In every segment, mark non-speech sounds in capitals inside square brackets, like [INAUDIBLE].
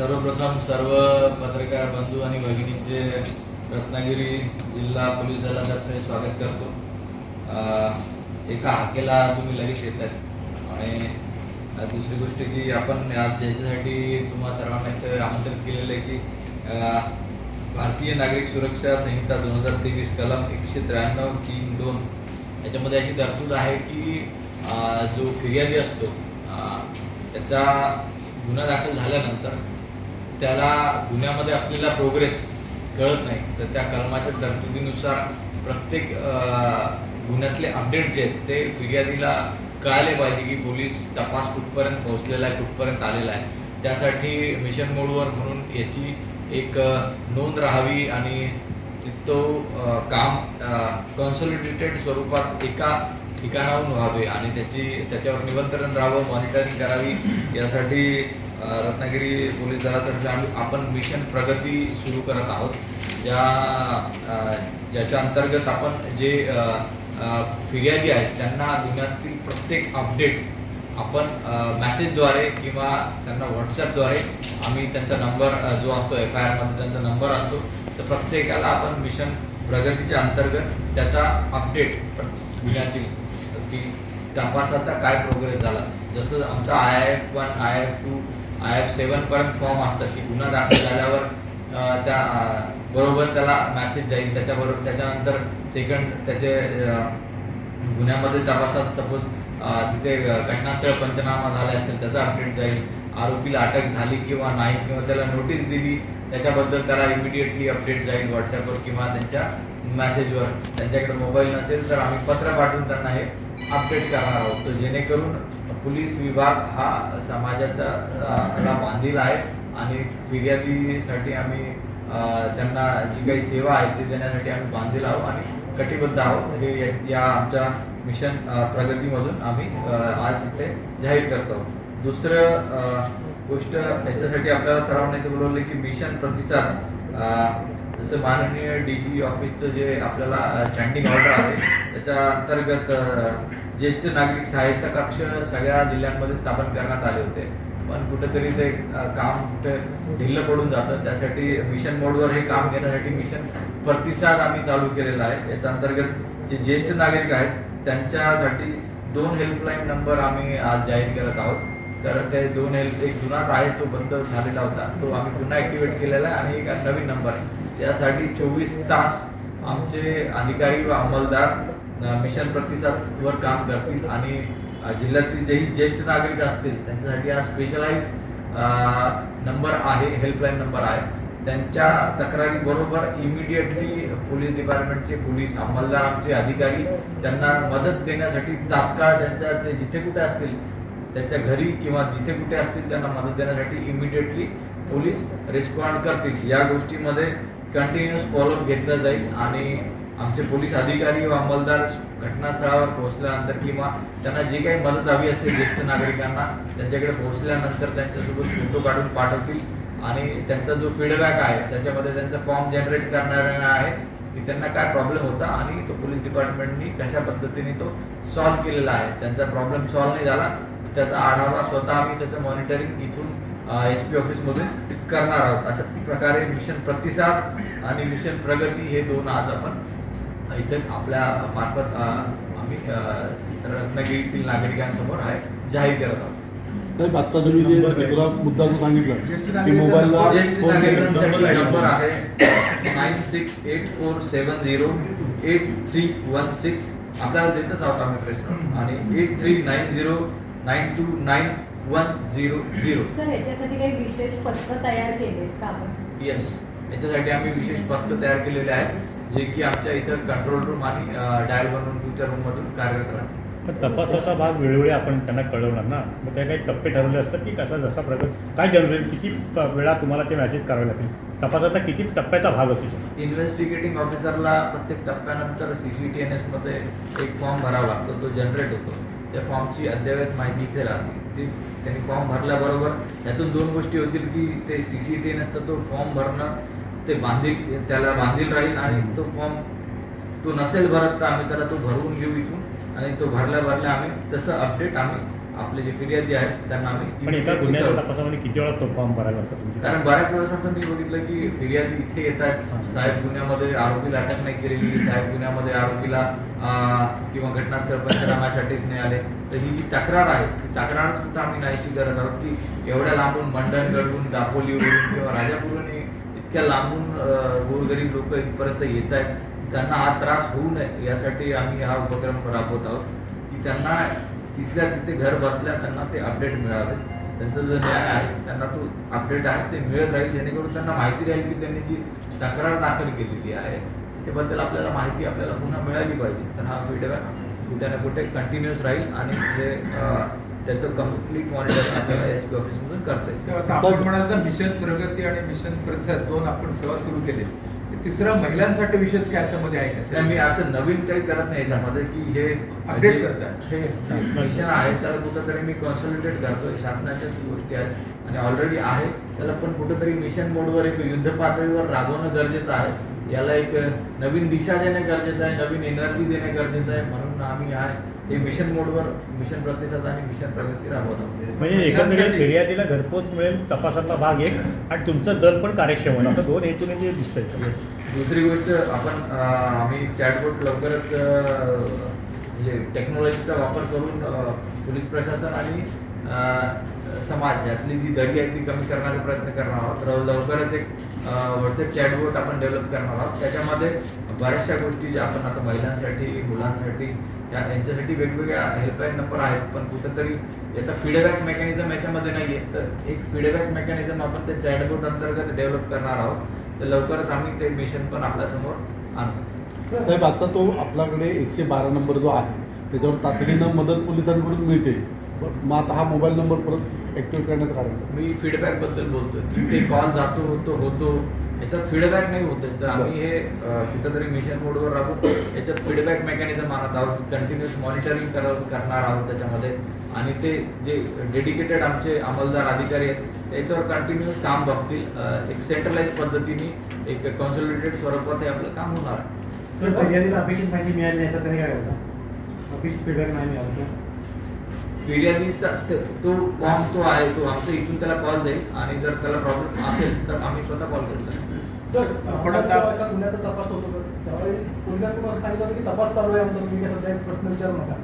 सर्वप्रथम सर्व पत्रकार बंधू आणि भगिनींचे रत्नागिरी जिल्हा पोलीस दलातर्फे स्वागत करतो. एका हाकेला तुम्ही लगेच येत आहेत आणि दुसरी गोष्ट की आपण आज याच्यासाठी तुम्हा सर्वांना इथे आमंत्रित केलेलं आहे की भारतीय नागरिक सुरक्षा संहिता दोन हजार तेवीस कलम एकशे त्र्याण्णव तीन दोन याच्यामध्ये अशी तरतूद आहे की जो फिर्यादी असतो त्याचा गुन्हा दाखल झाल्यानंतर त्याला गुन्ह्यामध्ये असलेला प्रोग्रेस कळत नाही. तर त्या कलमाच्या तरतुदीनुसार प्रत्येक गुन्ह्यातले अपडेट जे आहेत ते फिर्यादीला कळाले पाहिजे की पोलीस तपास कुठपर्यंत पोहोचलेला आहे कुठपर्यंत आलेला आहे. त्यासाठी मिशन मोडवर म्हणून याची एक नोंद राहावी आणि तो काम कॉन्सोलिडेटेड स्वरूपात एका ठिकाणाहून व्हावे आणि त्याची त्याच्यावर निमंत्रण राहावं मॉनिटरिंग करावी यासाठी रत्नागिरी पोलीस दलातर्फे आम्ही आपण मिशन प्रगती सुरू करत आहोत. ज्या ज्याच्या अंतर्गत आपण जे फिर्यादी आहेत त्यांना दुनियातील प्रत्येक अपडेट आपण मॅसेजद्वारे किंवा त्यांना व्हॉट्सॲपद्वारे आम्ही त्यांचा नंबर जो असतो एफ आय आरमध्ये त्यांचा नंबर असतो तर प्रत्येकाला आपण मिशन प्रगतीच्या अंतर्गत त्याचा अपडेट गुन्ह्यातील की तपासाचा काय प्रोग्रेस झाला. जसं आमचा I F one I F two I F seven पर्यंत फॉर्म असतात की गुन्हा दाखल झाल्यावर त्या बरोबर त्याला मॅसेज जाईल. त्याच्याबरोबर त्याच्यानंतर सेकंड त्याचे uh, गुन्ह्यामध्ये तपासात सपोज uh, तिथे uh, घटनास्थळ पंचनामा झाला असेल त्याचा अपडेट जाईल. आरोपीला अटक झाली किंवा नाही किंवा त्याला नोटीस दिली त्याच्याबद्दल त्याला इमिडिएटली अपडेट जाईल व्हॉट्सॲपवर किंवा त्यांच्या मेसेजवर त्यांच्याकडे मोबाईल नसेल तर आम्ही पत्र पाठवून त्यांना हे अपडेट करणार आहोत. तर जेणेकरून पोलीस विभाग हा समाजाचा ला बांधील आहे आणि फिर्यादीसाठी आम्ही त्यांना जी काही सेवा आहे ती देण्यासाठी आम्ही बांधील आहोत आणि कटिबद्ध आहोत. हे या- आमच्या मिशन प्रगतीमधून आम्ही आज इथे जाहीर करतो. दुसरं गोष्ट याच्यासाठी आपल्याला सर्वांना इथे बोलवलं की मिशन प्रतिसाद जसं माननीय डी जी ऑफिसचं जे आपल्याला स्टँडिंग ऑर्डर आहे त्याच्या अंतर्गत ज्येष्ठ नागरिक साहित्य कक्ष सगळ्या जिल्ह्यांमध्ये स्थापन करण्यात आले होते. पण कुठेतरी ते काम कुठे ढिल्लं पडून जातं. त्यासाठी मिशन मोडवर हे काम घेण्यासाठी मिशन प्रतिसाद आम्ही चालू केलेला आहे. याच्या अंतर्गत जे ज्येष्ठ नागरिक आहेत त्यांच्यासाठी दोन हेल्पलाईन नंबर आम्ही आज जाहीर करत आहोत. तर ते दोन हेल्प एक जुनाच आहे तो बंद झालेला होता. तो आम्ही पुन्हा ॲक्टिवेट केलेला आहे आणि एक नवीन नंबर आहे. यासाठी चोवीस तास आमचे अधिकारी व अंमलदार मिशन प्रतिसादवर काम करतील आणि जिल्ह्यातील जेही ज्येष्ठ नागरिक असतील त्यांच्यासाठी हा स्पेशलाइज नंबर आहे हेल्पलाईन नंबर आहे. त्यांच्या तक्रारी बरोबर इमिडिएटली पोलीस डिपार्टमेंटचे पोलीस अंमलदार आमचे अधिकारी त्यांना मदत देण्यासाठी तात्काळ त्यांच्या ते जिथे कुठे असतील त्यांच्या घरी किंवा जिथे कुठे असतील त्यांना मदत देण्यासाठी इमिडिएटली पोलीस रिस्पॉन्ड करतील. या गोष्टीमध्ये कंटिन्युअस फॉलोअप घेतला जाईल आणि आमचे पोलीस अधिकारी व अंमलदार घटनास्थळावर पोहोचल्यानंतर किंवा त्यांना जी काही मदत हवी असेल ज्येष्ठ नागरिकांना त्यांच्याकडे पोहोचल्यानंतर त्यांच्यासोबत फोटो काढून पाठवतील. आणि त्यांचा जो फीडबॅक आहे त्याच्यामध्ये त्यांचा फॉर्म जनरेट करणारा आहे की त्यांना काय प्रॉब्लेम होता आणि तो पोलीस डिपार्टमेंटनी कशा पद्धतीने तो सॉल्व्ह केलेला आहे. त्यांचा प्रॉब्लेम सॉल्व्ह नाही झाला त्याचा आढावा स्वतः आम्ही त्याचं मॉनिटरिंग इथून एस पी ऑफिसमधून करणार आहोत. अशा प्रकारे मिशन प्रतिसाद आणि मिशन प्रगती हे दोन आज आपण इथे आपल्या मार्फत आम्ही रत्नागिरीतील नागरिकांसमोर आहे. जाहीर करत आहोत साहेब आता तुम्ही जे दुसरा मुद्दा सांगितला की नागरिकांचा मोबाईलला ज्येष्ठ फोन केला. नागरिकांसाठी नंबर आहे. Nine six eight four seven zero eight three one six. आपल्याला देतच आहोत आम्ही प्रश्न. आणि eight three nine zero nine two nine one zero zero. Sir ह्याच्यासाठी काही विशेष पत्र तयार केलेत का आपण? येस याच्यासाठी आम्ही विशेष पत्र तयार केलेले आहेत जे की आमच्या इथं कंट्रोल रूम आणि डायल वन वन टूच्या रूममधून कार्यरत राहतील. पण तपासाचा भाग वेळोवेळी आपण त्यांना कळवणार ना? मग त्या काही टप्पे ठरवले असतात की कसा जसा प्रगत काय जनरल किती वेळा तुम्हाला ते मॅसेज करावे लागतील? तपासाचा किती टप्प्याचा भाग असू शकतो? इन्व्हेस्टिगेटिंग ऑफिसरला प्रत्येक टप्प्यानंतर सी सी टी एन एसमध्ये एक फॉर्म भरावा लागतो तो जनरेट होतो. त्या फॉर्मची अद्ययावत माहिती इथे राहते. ती त्यांनी फॉर्म भरल्याबरोबर यातून दोन गोष्टी होतील की ते सी सी टी एन एसचा तो फॉर्म भरणं ते बांधील त्याला बांधील राहील आणि तो फॉर्म तो नसेल भरत तर आम्ही त्याला तो भरवून घेऊ इथून. आणि तो भरल्या भरल्या आम्ही तसं अपडेट आम्ही आपले जे फिर्यादी आहेत त्यांना आम्ही पण एका गुन्ह्याच्या तपासामध्ये किती वेळा तो फॉर्म भरायला लागतो कारण बऱ्याच वेळेस असं मी बघितलं की फिर्यादी इथे येत आहेत. साहेब गुन्ह्यामध्ये आरोपीला अटक नाही केलेली साहेब गुन्ह्यामध्ये आरोपीला किंवा घटनास्थळ पंचनाम्यासाठीच नाही आले. तर ही जी तक्रार आहे ती तक्रार सुद्धा आम्ही नाहीशी करत आहोत की एवढ्या लांबून मंडणगडहून दापोलीवरून किंवा राजापूरहून इतक्या लांबून गोरगरीब लोक इथपर्यंत येत आहेत त्यांना हा त्रास होऊ नये यासाठी आम्ही हा उपक्रम राबवत आहोत. की त्यांना तिथल्या तिथे घर बसल्या त्यांना ते अपडेट मिळावे. त्यांचा जो न्याय आहे त्यांना तो अपडेट आहे ते मिळत राहील जेणेकरून त्यांना माहिती राहील की त्यांनी जी तक्रार दाखल केलेली आहे त्याबद्दल आपल्याला माहिती आपल्याला पुन्हा मिळाली पाहिजे. तर हा फीडबॅक कुठे ना कुठे कंटिन्युअस राहील आणि जे त्याचं कंप्लीट मॉनिटर आपल्याला एस पी ऑफिसमधून करता येईल आता आपण म्हणाल मिशन प्रगती आणि मिशन प्रतिसाद दोन आपण सेवा सुरू केले. तिसरा महिलांसाठी विशेष काय याच्यामध्ये आहे का मी असं नवीन काही करत नाही याच्यामध्ये की हे Update जे- करताय. हे मिशन आहे त्याला कुठंतरी मी कॉन्सन्ट्रेट करतोय. शासनाच्याच गोष्टी आहेत आणि ऑलरेडी आहे. त्याला पण कुठंतरी मिशन मोडवर एक युद्ध पातळीवर राबवणं गरजेचं आहे. याला एक नवीन दिशा देणं गरजेचं आहे नवीन एनर्जी देणं गरजेचं आहे. म्हणून आम्ही आहे. हे मिशन मोडवर मिशन प्रतिसाद आणि मिशन प्रगती राबवत म्हणजे एकंदरीत फिर्यादीला घरपोच मिळेल तपासातला भाग एक आणि तुमचं दल पण कार्यक्षम होईल. असं दोन हेतूने जे दिसतंय. दुसरी गोष्ट आपण आम्ही चॅटबोट लवकरच म्हणजे टेक्नॉलॉजीचा वापर करून पोलीस प्रशासन आणि समाज यातली जी दरी आहे ती कमी करण्याचा प्रयत्न करणार आहोत. तर लवकरच एक व्हॉट्सअप चॅटबोट आपण डेव्हलप करणार आहोत. त्याच्यामध्ये बऱ्याचशा गोष्टी ज्या आपण आता महिलांसाठी मुलांसाठी या यांच्यासाठी वेगवेगळ्या हेल्पलाईन नंबर आहेत पण कुठेतरी याचा फीडबॅक मेकॅनिझम याच्यामध्ये नाही आहे तर एक फीडबॅक मेकॅनिझम आपण त्या चॅटबोट अंतर्गत डेव्हलप करणार आहोत. तर लवकरच आम्ही ते मिशन पण आपल्यासमोर आणू. साहेब आता तो आपल्याकडे एकशे बारा नंबर जो आहे त्याच्यावर तातडीनं मदत पोलिसांकडून मिळते. मग आता हा मोबाईल नंबर परत ऍक्टिव्ह करण्याचं कारण? मी फीडबॅकबद्दल बोलतोय. की ते कॉल जातो होतो होतो. याच्यात फीडबॅक नाही होत. तर आम्ही हे कुठंतरी मिशन मोडवर राहू. याच्यात फीडबॅक मेकॅनिझम आणत आहोत. कंटिन्युअस मॉनिटरिंग करणार आहोत त्याच्यामध्ये. आणि ते जे डेडिकेटेड आमचे अंमलदार अधिकारी आहेत त्याच्यावर कंटिन्युअस काम बघतील. एक सेंट्रलाइज पद्धतीने एक कॉन्सोलिडेटेड स्वरूपात हे आपलं काम होणार आहे. सर अपेक्षित माहिती मिळाली नाही तर त्यांनी काय करायचं? अपेक्षित फीडबॅक नाही मिळाला फिर्यादीचा त- तो फॉर्म जो आहे तो आमच्या इथून त्याला कॉल जाईल. आणि जर त्याला प्रॉब्लेम असेल तर आम्ही स्वतः कॉल करतो सर आपण आता- गुन्ह्याचा तपास होतो तर त्यावेळी पोलिसांकडून असं सांगितलं की तपास चालू आहे आमचा तुम्ही सध्या प्रश्न विचारू नका.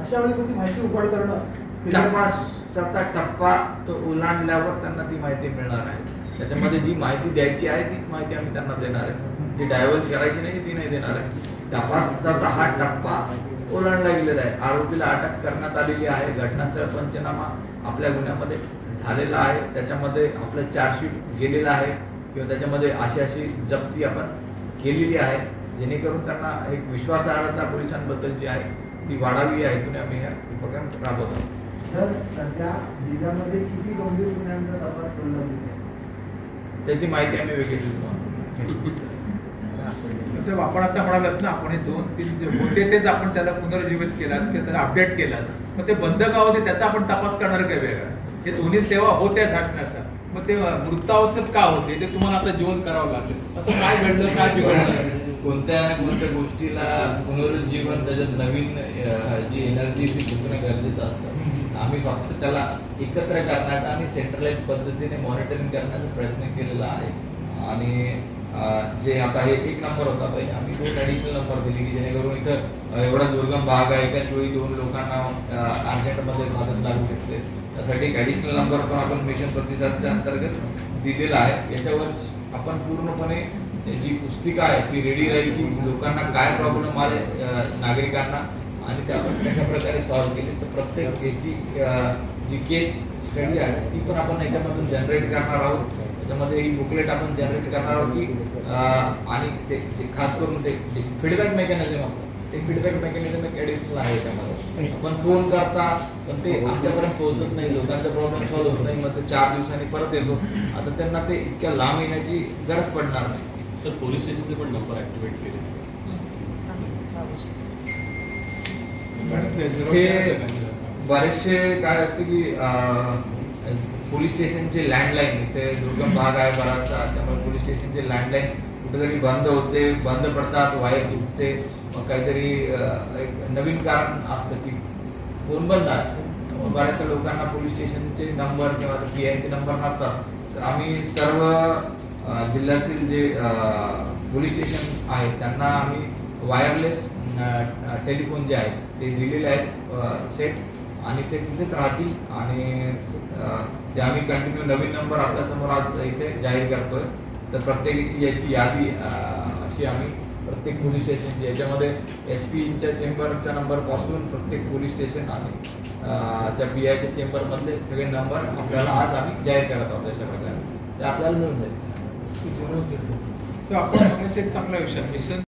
अशा वेळी कोणती माहिती उघड करणं तपासाचा टप्पा तो ओलांडल्यावर त्यांना ती माहिती मिळणार आहे. त्याच्यामध्ये जी माहिती द्यायची आहे तीच माहिती आम्ही त्यांना देणार आहे. ती डायव्हर्स करायची नाही ती नाही देणार आहे. तपासाचा हा टप्पा ओलांडला गेलेला आहे. आरोपीला अटक करण्यात आलेली आहे. घटनास्थळ पंचनामा आपल्या गुन्ह्यामध्ये झालेला आहे. त्याच्यामध्ये आपलं चार्जशीट गेलेलं आहे. किंवा त्याच्यामध्ये अशी अशी जप्ती आपण केलेली आहे जेणेकरून त्यांना एक विश्वासार्हता पोलिसांबद्दल जी आहे ती वाढावी या हेतूने आम्ही हा उपक्रम राबवत. आहोत सर सध्या जिल्ह्यामध्ये किती गंभीर गुन्ह्यांचा तपास आहे? त्याची माहिती आम्ही वेगळी देऊ. [LAUGHS] साहेब आपण आता म्हणालात ना आपण हे दोन तीन जे होते तेच आपण त्याला पुनर्जीवित केलात किंवा त्याला अपडेट केलात. मग ते बंद का होते त्याचा आपण तपास करणार काय वेगळा? हे दोन्ही सेवा होत्या शासनाच्या. मग ते वृत्तावस्थेत का होते? ते तुम्हाला आता जीवन करावं लागेल. असं काय घडलं काय बिघडलं? कोणत्या ना कोणत्या गोष्टीला पुनरुज्जीवन त्याच्यात नवीन जी एनर्जी ती दुखणं गरजेचं असतं. आम्ही फक्त त्याला एकत्र करण्याचा आणि सेंट्रलाइज पद्धतीने मॉनिटरिंग करण्याचा प्रयत्न केलेला आहे. आणि जे आता हे एक नंबर होता पहिले. आम्ही दोन ॲडिशनल नंबर दिले की जेणेकरून इथं एवढा दुर्गम भाग आहे. एकाच वेळी दोन लोकांना अर्जंटमध्ये मदत लागू शकते. त्यासाठी एक ॲडिशनल नंबर पण आपण मिशन प्रतिसादच्या अंतर्गत दिलेला आहे. याच्यावर आपण पूर्णपणे जी पुस्तिका आहे ती रेडी राहील की लोकांना काय प्रॉब्लेम आले नागरिकांना आणि ते आपण कशा प्रकारे सॉल्व्ह केली. तर प्रत्येक याची जी केस स्टडी आहे. ती पण आपण याच्यामधून जनरेट करणार आहोत. त्याच्यामध्ये ही बुकलेट आपण जनरेट करणार आहोत की आणि ते खास करून ते फीडबॅक मेकॅनिझम आपलं ते फीडबॅक मेकॅनिझम एक ॲडिशनल आहे त्यामध्ये आपण फोन करता पण ते आमच्यापर्यंत पोहोचत नाही. लोकांचा प्रॉब्लेम सॉल्व्ह होत नाही. मग ते चार दिवसांनी परत येतो. आता त्यांना ते इतक्या लांब येण्याची गरज पडणार नाही. सर पोलीस स्टेशनचे पण नंबर ऍक्टिव्हेट केले. मॅडम, बरेचसे काय असते की पोलीस स्टेशनचे लँडलाईन इथे दुर्गम भाग आहे बराचसा त्यामुळे पोलीस स्टेशनचे लँडलाईन कुठेतरी बंद होते बंद पडतात वायर तुटते मग काहीतरी एक नवीन कारण असतं की फोन बंद आहे. बऱ्याचशा लोकांना पोलीस स्टेशनचे नंबर किंवा पी आयचे नंबर नसतात. तर आम्ही सर्व जिल्ह्यातील जे पोलीस स्टेशन आहेत त्यांना आम्ही वायरलेस टेलिफोन जे आहेत ते दिलेले आहेत सेट आणि ते तिथेच राहतील आणि ते आम्ही कंटिन्यू नवीन नंबर आपल्यासमोर आज इथे जाहीर करतोय तर प्रत्येकाची याची यादी अशी आम्ही प्रत्येक पोलीस स्टेशनची याच्यामध्ये एस पीच्या चेंबरच्या नंबरपासून प्रत्येक पोलीस स्टेशन आणि च्या पी आयच्या चेंबरमधले सगळे नंबर आपल्याला आज आम्ही जाहीर करत आहोत अशा प्रकारे. ते आपल्याला मिळून जाईल. सो आपण चांगला विषय मिशन